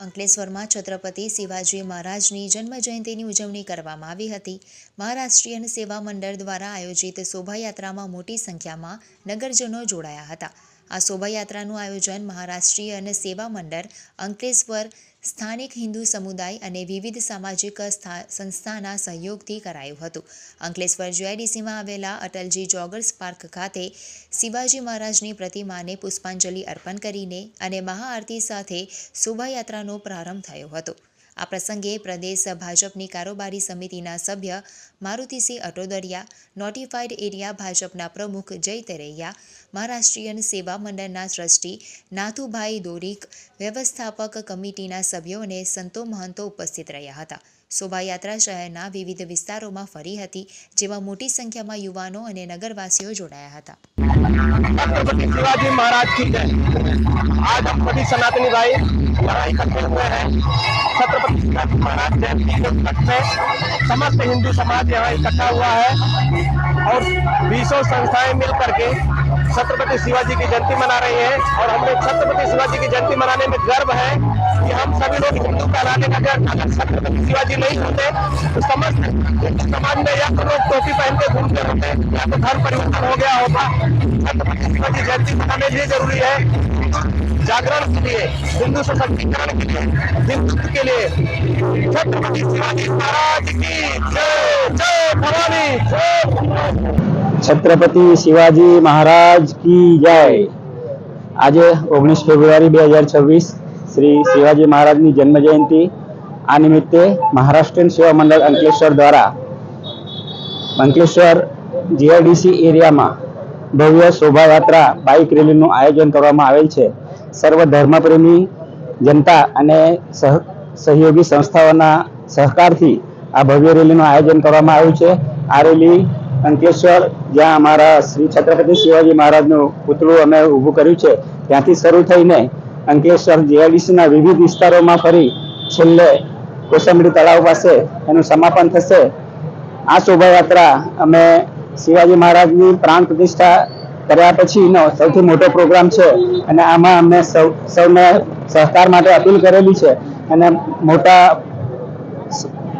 અંકલેશ્વરમાં છત્રપતિ શિવાજી મહારાજની જન્મજયંતિની ઉજવણી કરવામાં આવી હતી. મહારાષ્ટ્રીયન સેવા મંડળ દ્વારા આયોજિત શોભાયાત્રામાં મોટી સંખ્યામાં નગરજનો જોડાયા હતા. આ શોભાયાત્રાનું આયોજન મહારાષ્ટ્રીય અને સેવા મંડળ, અંકલેશ્વર સ્થાનિક હિન્દુ સમુદાય અને વિવિધ સામાજિક સ્થા- સંસ્થાના સહયોગથી કરાયું હતું. અંકલેશ્વર જીઆઈડીસીમાં આવેલા અટલજી જોગર્સ પાર્ક ખાતે શિવાજી મહારાજની પ્રતિમાને પુષ્પાંજલિ અર્પણ કરીને અને મહાઆરતી સાથે શોભાયાત્રાનો પ્રારંભ થયો હતો. આ પ્રસંગે પ્રદેશ ભાજપની કારોબારી સમિતિના સભ્ય મારુતિસિંહ અટોદરિયા નોટિફાઈડ એરિયા ભાજપના પ્રમુખ જય મહારાષ્ટ્રીયન સેવા મંડળના ટ્રસ્ટી નાથુભાઈ દોરીક, વ્યવસ્થાપક કમિટીના સભ્યો અને સંતો મહંતો ઉપસ્થિત રહ્યા હતા. શોભાયાત્રા શહેરના વિવિધ વિસ્તારોમાં ફરી હતી, જેમાં મોટી સંખ્યામાં યુવાનો અને નગરવાસીઓ જોડાયા હતા. શિવાજી મહારાજ કી સનાતની ભાઈ सनातनी भाई यहाँ इकट्ठे हुए हैं छत्रपति शिवाजी महाराज जयंती के उपलक्ष्य में समस्त हिंदू समाज यहाँ इकट्ठा हुआ है और बीसों संस्थाएं मिल करके छत्रपति शिवाजी की जयंती मना रही हैं और हमें छत्रपति शिवाजी की जयंती मनाने में गर्व है कि हम सभी लोग हिंदू कहलाने का गर्व अगर छत्रपति शिवाजी नहीं होते तो समस्त हिंदू समाज में या तो लोग टोपी पहन के घूमते होते या तो घर परिवर्तन हो गया होता छत्रपति शिवाजी जयंती मनाने लिए जरूरी है जागरण के लिए हिंदू सशक्तिकरण के लिए हिंदुत्व के लिए छत्रपति शिवाजी महाराज की जय जय भवानी जय છત્રપતિ શિવાજી મહારાજ કી જય આજે ઓગણીસ ફેબ્રુઆરી બે હજાર છવ્વીસ શ્રી શિવાજી મહારાજની જન્મ જયંતિ આ નિમિત્તે મહારાષ્ટ્રીયન સેવા મંડળ અંકલેશ્વર દ્વારા અંકલેશ્વર જીઆઈડીસી એરિયામાં ભવ્ય શોભાયાત્રા બાઇક રેલીનું આયોજન કરવામાં આવેલ છે. સર્વ ધર્મપ્રેમી જનતા અને સહ, સહયોગી સંસ્થાઓના સહકારથી આ ભવ્ય રેલીનું આયોજન કરવામાં આવ્યું છે. આ રેલી અંકલેશ્વર, જ્યાં અમારા શ્રી છત્રપતિ શિવાજી મહારાજનું પુતળું અમે ઊભું કર્યું છે, ત્યાંથી શરૂ થઈને અંકલેશ્વર જીઆઈડીસીના વિવિધ વિસ્તારોમાં ફરી છેલ્લે કોસંબડી તળાવ પાસે એનું સમાપન થશે. આ શોભાયાત્રા અમે શિવાજી મહારાજની પ્રાણ પ્રતિષ્ઠા કર્યા પછીનો સૌથી મોટો પ્રોગ્રામ છે અને આમાં અમને સૌ સૌને સહકાર માટે અપીલ કરેલી છે અને મોટા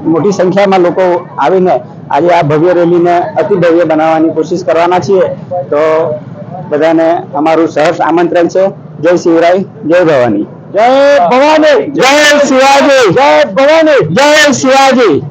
મોટી સંખ્યામાં લોકો આવીને આજે આ ભવ્ય રેલીને અતિ ભવ્ય બનાવવાની કોશિશ કરવાના છીએ. તો બધાને અમારું સહર્ષ આમંત્રણ છે. જય શિવરાય જય ભવાની. જય ભવાની. જય શિવાજી. જય ભવાની. જય શિવાજી.